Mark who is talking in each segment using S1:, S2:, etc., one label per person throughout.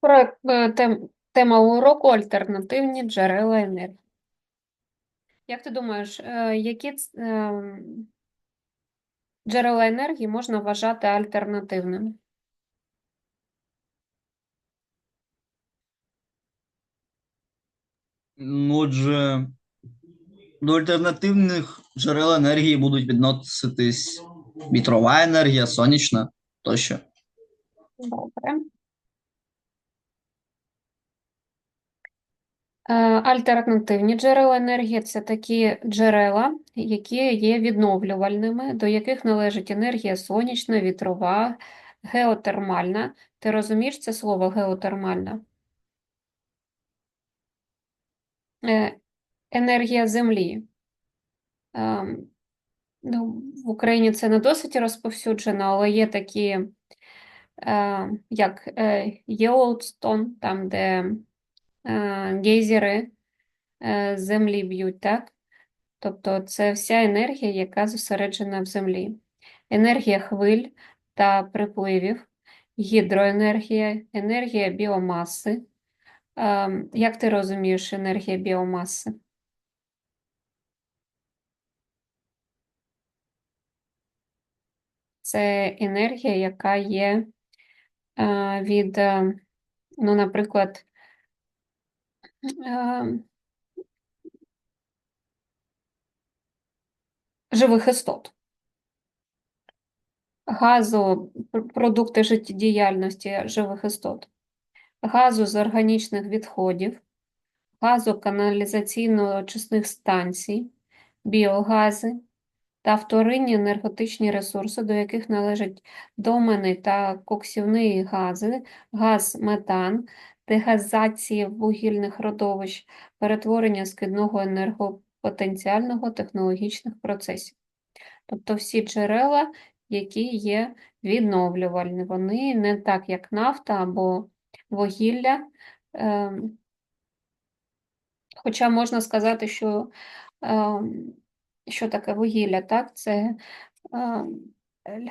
S1: Про е, тем, тема уроку альтернативні джерела енергії. Як ти думаєш, е, які ем, джерела енергії можна вважати альтернативними?
S2: Ну, Отже, до альтернативних джерел енергії будуть відноситись вітрова енергія, сонячна тощо.
S1: Добре. Е, Альтернативні джерела енергії це такі джерела, які є відновлювальними, до яких належить енергія сонячна, вітрова, геотермальна. Ти розумієш це слово геотермальна? Е, Енергія землі. Ем, Ну, в Україні це не досить розповсюджено, але є такі, е, як е, там, де е, гейзери е, землі б'ють, так? Тобто це вся енергія, яка зосереджена в землі. Енергія хвиль та припливів, гідроенергія, енергія біомаси. Е, як ти розумієш енергія біомаси? Це енергія, яка є е, від, е, ну, наприклад, е, живих істот. Газу, продукти життєдіяльності живих істот, газу з органічних відходів, газу каналізаційно-очисних станцій, біогази. Та вторинні енергетичні ресурси, до яких належать доменний та коксівний гази, газ метан, дегазації вугільних родовищ, перетворення скидного енергопотенціального технологічних процесів. Тобто всі джерела, які є відновлювальні, вони не так, як нафта або вугілля. ем, Хоча можна сказати, що ем, що таке вугілля, так? Це ем,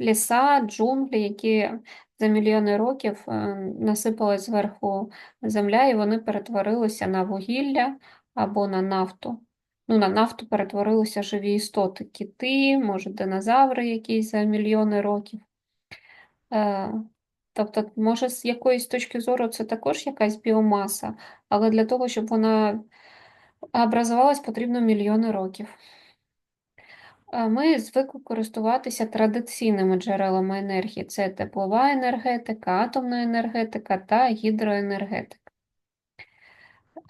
S1: ліса, джунглі, які за мільйони років е, насипала зверху земля, і вони перетворилися на вугілля або на нафту. Ну, на нафту перетворилися живі істоти, кити, може, динозаври якісь за мільйони років. Е, Тобто, може, з якоїсь точки зору це також якась біомаса, але для того, щоб вона образувалась, потрібно мільйони років. Е, Ми звикли користуватися традиційними джерелами енергії: це теплова енергетика, атомна енергетика та гідроенергетика.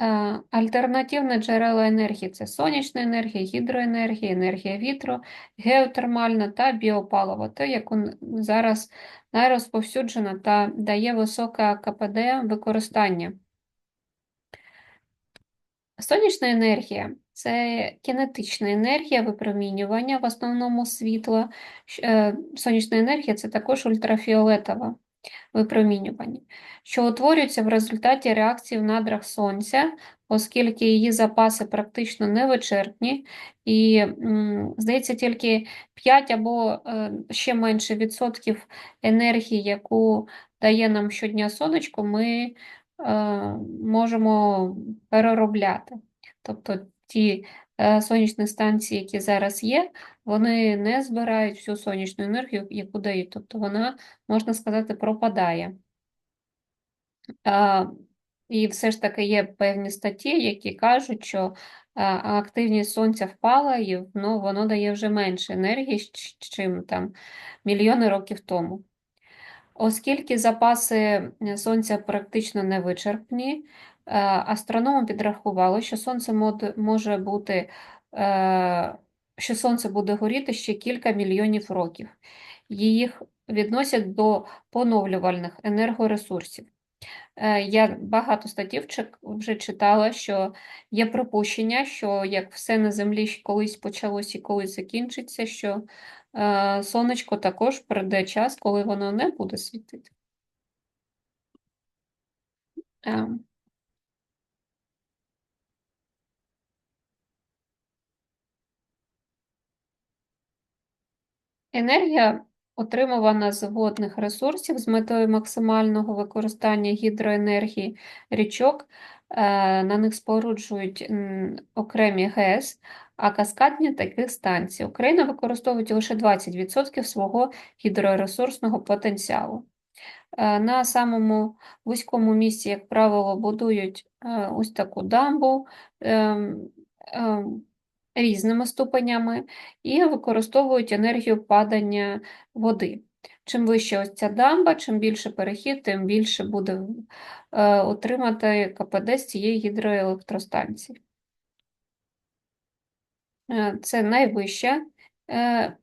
S1: Е, Альтернативні джерела енергії це сонячна енергія, гідроенергія, енергія вітру, геотермальна та біопаливо, те, яку зараз найрозповсюджена та дає високе КПД використання. Сонячна енергія це кінетична енергія випромінювання, в основному світла. Е, Сонячна енергія це також ультрафіолетове випромінювання, що утворюється в результаті реакції в надрах Сонця, оскільки її запаси практично невичерпні, і, здається, тільки 5 або е, ще менше відсотків енергії, яку дає нам щодня сонечко, ми е, можемо переробляти. Тобто ті е, сонячні станції, які зараз є, вони не збирають всю сонячну енергію, яку дають. Тобто вона, можна сказати, пропадає. І все ж таки є певні статті, які кажуть, що активність сонця впала, і ну, воно дає вже менше енергії, чим там мільйони років тому. Оскільки запаси е, сонця практично невичерпні, е, астрономи підрахували, що сонце може бути, е, що сонце буде горіти ще кілька мільйонів років. Їх відносять до поновлювальних енергоресурсів. Е, Я багато статтів вже читала, що є припущення, що як все на землі колись почалось і колись закінчиться, що е, сонечко також прийде час, коли воно не буде світити. Енергія отримувана з водних ресурсів з метою максимального використання гідроенергії річок. Е, На них споруджують окремі ГЕС, а каскадні таких станцій. Україна використовує лише 20% свого гідроресурсного потенціалу. Е, На самому вузькому місці, як правило, будують е, ось таку дамбу ем, ем, різними ступенями і використовують енергію падання води. Чим вище ось ця дамба, чим більше перехід, тим більше буде е, отримати КПД з цієї гідроелектростанції. Е, Це найвища е,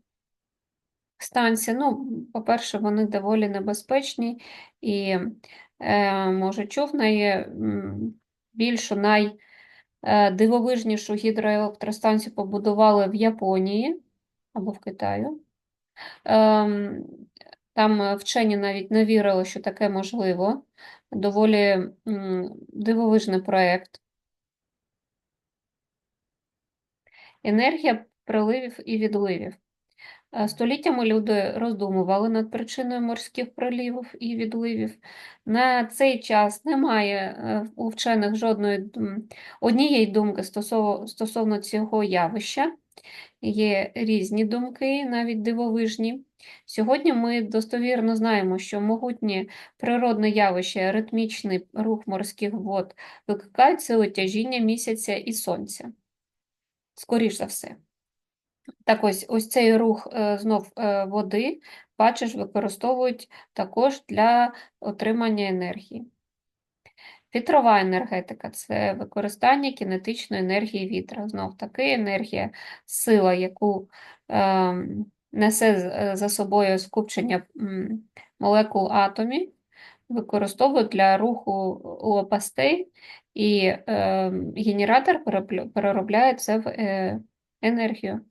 S1: станція. Ну, по-перше, вони доволі небезпечні і, може, чув найбільшу, найдивовижнішу гідроелектростанцію побудували в Японії або в Китаю. Ем, Там е, вчені навіть не вірили, що таке можливо. Доволі дивовижний проєкт. Енергія приливів і відливів. Е, Століттями люди роздумували над причиною морських приливів і відливів. На цей час немає е, у вчених жодної однієї думки стосовно, стосовно цього явища. Є різні думки, навіть дивовижні. Сьогодні ми достовірно знаємо, що могутнє природне явище, ритмічний рух морських вод викликають сили тяжіння місяця і сонця. Скоріш за все. Так ось, ось цей рух е, знов е, води, бачиш, використовують також для отримання енергії. Вітрова енергетика це використання кінетичної енергії вітра. Знов таки енергія, сила, яку е, несе за собою скупчення молекул атомів, використовують для руху лопастей, і е, генератор переробляє це в е, енергію.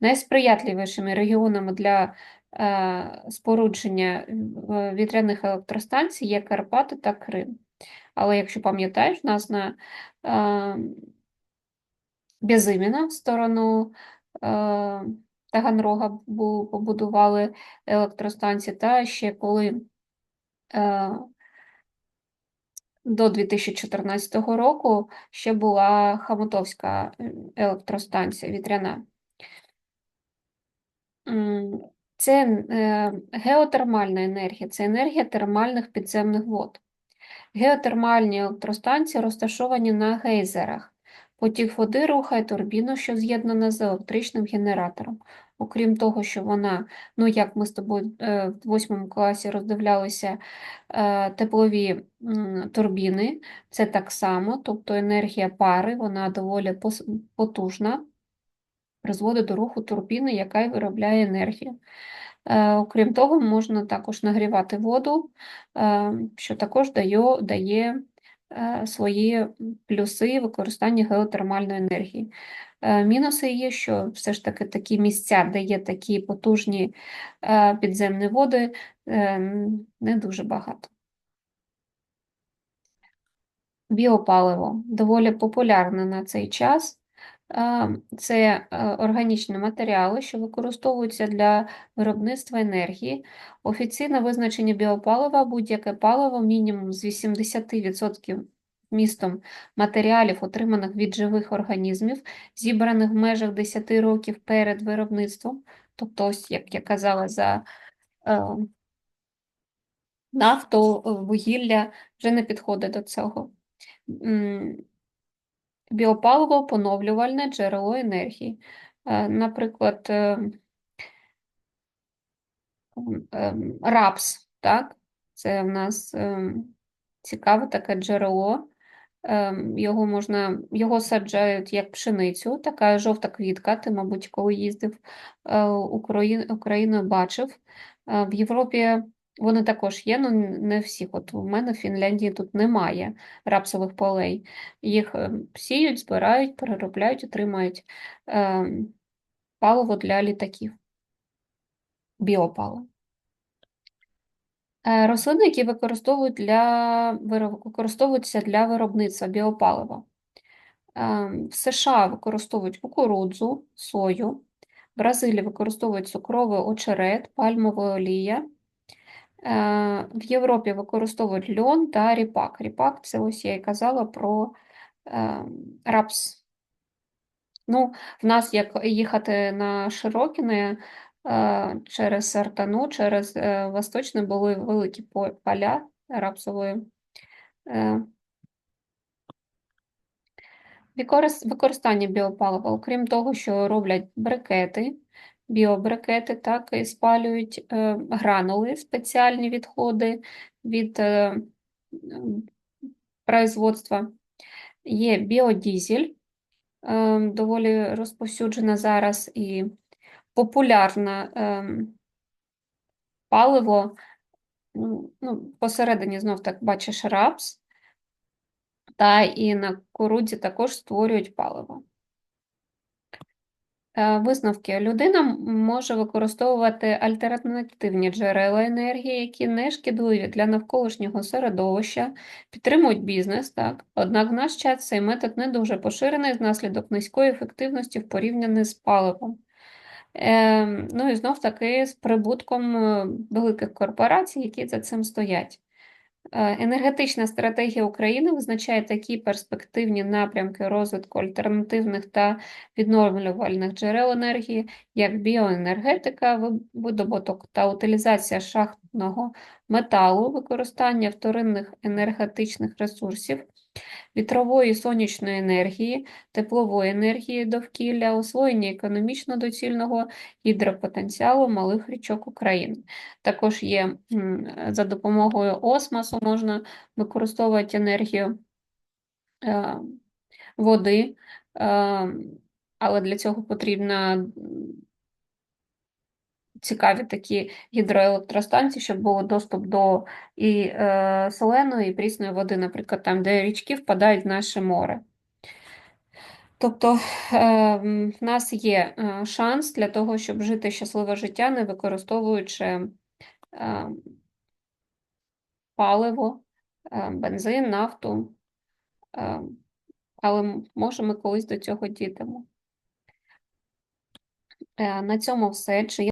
S1: Найсприятливішими регіонами для е, спорудження е, вітряних електростанцій є Карпати та Крим. Але якщо пам'ятаєш, нас на е, Безиміна в сторону Таганрога бу- побудували електростанції, та ще коли до 2014 року ще була Хамутовська електростанція вітряна. Це е, геотермальна енергія, це енергія термальних підземних вод. Геотермальні електростанції розташовані на гейзерах. Потік води рухає турбіну, що з'єднана з електричним генератором. Окрім того, що вона, ну як ми з тобою е, в восьмому класі роздивлялися е, теплові турбіни, це так само, тобто енергія пари, вона доволі потужна, призводить до руху турбіни, яка й виробляє енергію. Е, Окрім того, можна також нагрівати воду, е, що також дає, дає е, свої плюси використання геотермальної енергії. Мінуси є, що все ж таки такі місця, де є такі потужні підземні води, не дуже багато. Біопаливо доволі популярне на цей час. Це е, органічні матеріали, що використовуються для виробництва енергії. Офіційне визначення біопалива – будь-яке паливо мінімум з 80% вмістом матеріалів, отриманих від живих організмів, зібраних в межах 10 років перед виробництвом. Тобто, ось, як я казала, за е, нафту, вугілля вже не підходить до цього. Біопаливо – поновлювальне джерело енергії. Е, Наприклад, е, ем, рапс, так? Це в нас цікаве таке джерело. Його можна, його саджають як пшеницю, така жовта квітка. Ти, мабуть, коли їздив е, Украї- Україною, бачив. Е, В Європі вони також є, але не всіх. От у мене в Фінляндії тут немає рапсових полей. Їх е, сіють, збирають, переробляють, отримають ем, паливо для літаків. Біопаливо. Е, Рослини, які використовують для, використовуються для виробництва біопалива. Ем, В США використовують кукурудзу, сою, В Бразилії використовують цукровий очерет, пальмова олія. Е, В Європі використовують льон та ріпак. Ріпак це ось я і казала про е, рапс. Ну, в нас як їхати на Широкіне е, через Сартану, через Восточне були великі поля рапсової. Використання біопалива, окрім того, що роблять брикети, біобрикети, так, і спалюють е, гранули, спеціальні відходи від е, производства. Є біодізель, е, доволі розповсюджена зараз і популярне ем, паливо. Ну, ну, посередині знов так бачиш рапс, та і на кукурудзі також створюють паливо. Е, Висновки. Людина може використовувати альтернативні джерела енергії, які не шкідливі для навколишнього середовища, підтримують бізнес, так. Однак в наш час цей метод не дуже поширений внаслідок низької ефективності в порівнянні з паливом. Е, ну і знов таки з прибутком е, великих корпорацій, які за цим стоять. Е, Енергетична стратегія України визначає такі перспективні напрямки розвитку альтернативних та відновлювальних джерел енергії, як біоенергетика, видобуток та утилізація шахтного металу, використання вторинних енергетичних ресурсів, вітрової сонячної енергії, теплової енергії довкілля, освоєння економічно доцільного гідропотенціалу малих річок України. Також є за допомогою осмосу можна використовувати енергію е, води, е, але для цього потрібно м, цікаві такі гідроелектростанції, щоб був доступ до і е, соленої, і прісної води, наприклад, там, де річки впадають в наше море. Тобто е, в нас є е, шанс для того, щоб жити щасливе життя, не використовуючи е, паливо, бензин, нафту, але може ми колись до цього дійдемо. На цьому все. Чи